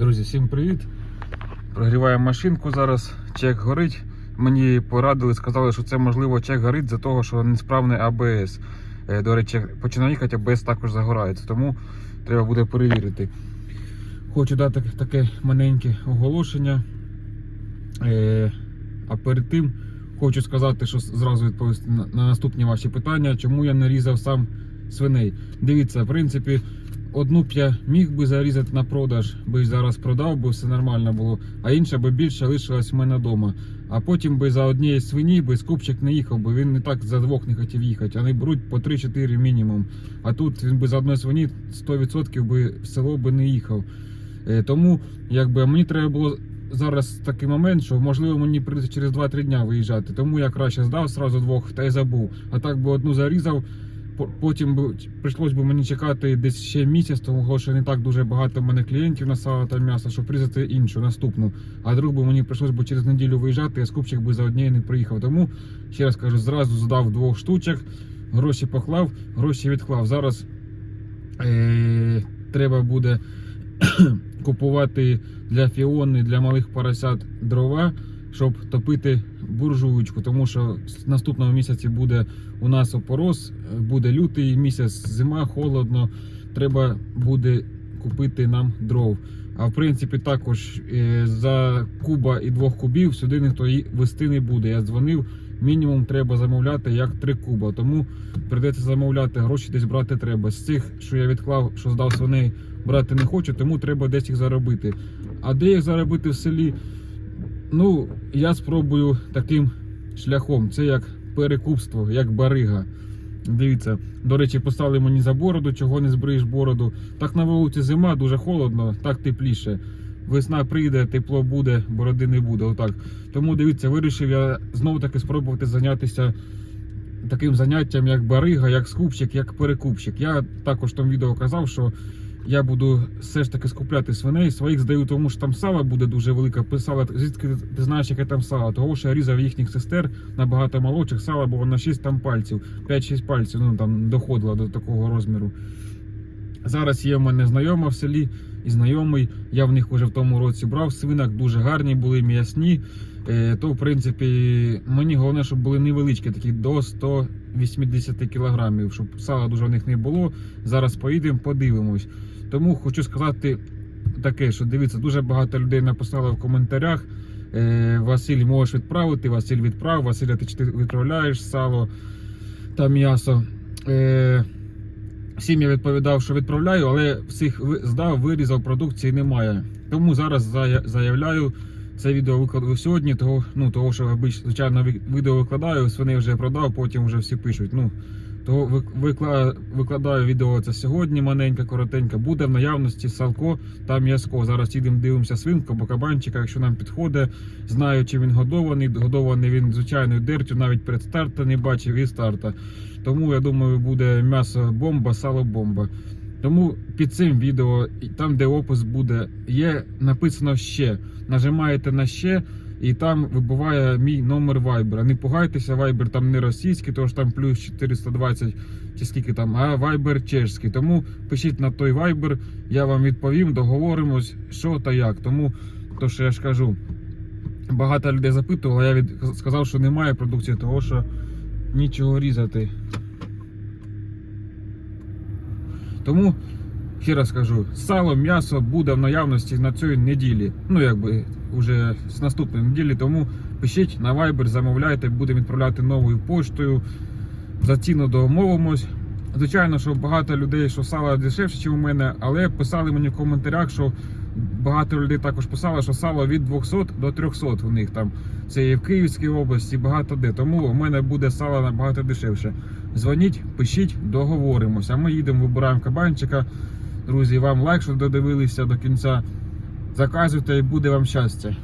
Друзі, всім привіт! Прогріваємо машинку зараз, чек горить. Мені порадили, сказали, що це можливо чек горить за того, що несправний АБС. Е, До речі, починає їхати, АБС також загорається, тому треба буде перевірити. Хочу дати таке маленьке оголошення. Е, А перед тим хочу сказати, що зразу відповісти на на наступні ваші питання, чому я не різав сам свиней. Дивіться, в принципі, одну б я міг би зарізати на продаж, би зараз продав, бо все нормально було, а інша би більше лишилась в мене вдома. А потім би за однієї свині би скупчик не їхав, бо він не так за двох не хотів їхати. Вони беруть по 3-4 мінімум. А тут він би за одної свині 100% би в село би не їхав. Е, Тому якби мені треба було зараз такий момент, що можливо мені прийдеться через 2-3 дня виїжджати. Тому я краще здав сразу двох та й забув. А так би одну зарізав. По- Потім прийшлось би мені чекати десь ще місяць, тому що не так дуже багато в мене клієнтів на сало та м'ясо, щоб різати іншу наступну. А друг би мені прийшлось би через неділю виїжджати, а скупчик би за однією не приїхав. Тому ще раз кажу, зразу здав двох штучок, гроші поклав, гроші відклав. Зараз е- треба буде купувати для фіони, для малих поросят дрова, щоб топити буржуючку. Тому що наступного місяці буде у нас опорос, буде лютий місяць, зима, холодно. Треба буде купити нам дров. А в принципі, також е, за куба і двох кубів сюди ніхто і вести не буде. Я дзвонив. Мінімум треба замовляти як 3 куба. Тому прийдеться замовляти, гроші десь брати треба. З цих, що я відклав, що здав свиней, брати не хочу, тому треба десь їх заробити. А де їх заробити в селі? Ну, я спробую таким шляхом. Це як перекупство, як барига. Дивіться, до речі, поставили мені за бороду, чого не збриєш бороду. Так на вулиці зима, дуже холодно, так тепліше. Весна прийде, тепло буде, бороди не буде. Отак. Тому дивіться, вирішив я знову таки спробувати зайнятися таким заняттям, як барига, як скупщик, як перекупщик. Я також тому відео казав, що я буду все ж таки скупляти свиней. Своїх здаю, тому що там сала буде дуже велика. Писала, звідки ти знаєш, яке там сало? Того, що я різав їхніх сестер набагато молодших, сала було на 6 там пальців, 5-6 пальців, ну там доходило до такого розміру. Зараз є в мене знайома в селі і знайомий. Я в них вже в тому році брав свинок, дуже гарні були м'ясні. Е, То, в принципі, мені головне, щоб були невеличкі, такі до 180 кілограмів, щоб сала дуже в них не було. Зараз поїдемо, подивимось. Тому хочу сказати таке, що дивіться, дуже багато людей написало в коментарях. Е, Василь, можеш відправити, Василь відправ, Василя, ти відправляєш сало та м'ясо. Всім я відповідав, що відправляю, але всіх здав, вирізав, продукції немає. Тому зараз зая- заявляю, це відео викладу сьогодні, того, ну, того що звичайно відео викладаю, свини вже продав, потім вже всі пишуть. Ну, того викладаю відео це сьогодні, маленьке, коротеньке. Буде в наявності салко та м'язко. Зараз їдемо, дивимося свинку або кабанчика, якщо нам підходить. Знаю, чи він годований. Годований він звичайною дертю, навіть перед стартом не бачив і старта. Тому я думаю, буде м'ясо бомба, сало бомба. Тому під цим відео, там, де опис буде, є написано ще. Нажимаєте на ще, і там вибуває мій номер Viber. Не пугайтеся, Viber там не російський, тож там плюс 420 чи скільки там, а Viber чешський. Тому пишіть на той Viber, я вам відповім, договоримось, що та як. Тому, то що я ж кажу, багато людей запитувало, я від... сказав, що немає продукції, того що нічого різати. Тому, ще раз кажу, сало, м'ясо буде в наявності на цій неділі. Ну, якби вже з наступної неділі. Тому пишіть на Viber, замовляйте, будемо відправляти новою поштою. За ціну домовимось. Звичайно, що багато людей, що сало дешевше, ніж у мене, але писали мені в коментарях, що багато людей також писали, що сало від 200 до 300 у них там. Це і в Київській області, багато де. Тому у мене буде сало набагато дешевше. Дзвоніть, пишіть, договоримося. Ми їдемо, вибираємо кабанчика. Друзі, вам лайк, що додивилися до кінця. Заказуйте і буде вам щастя.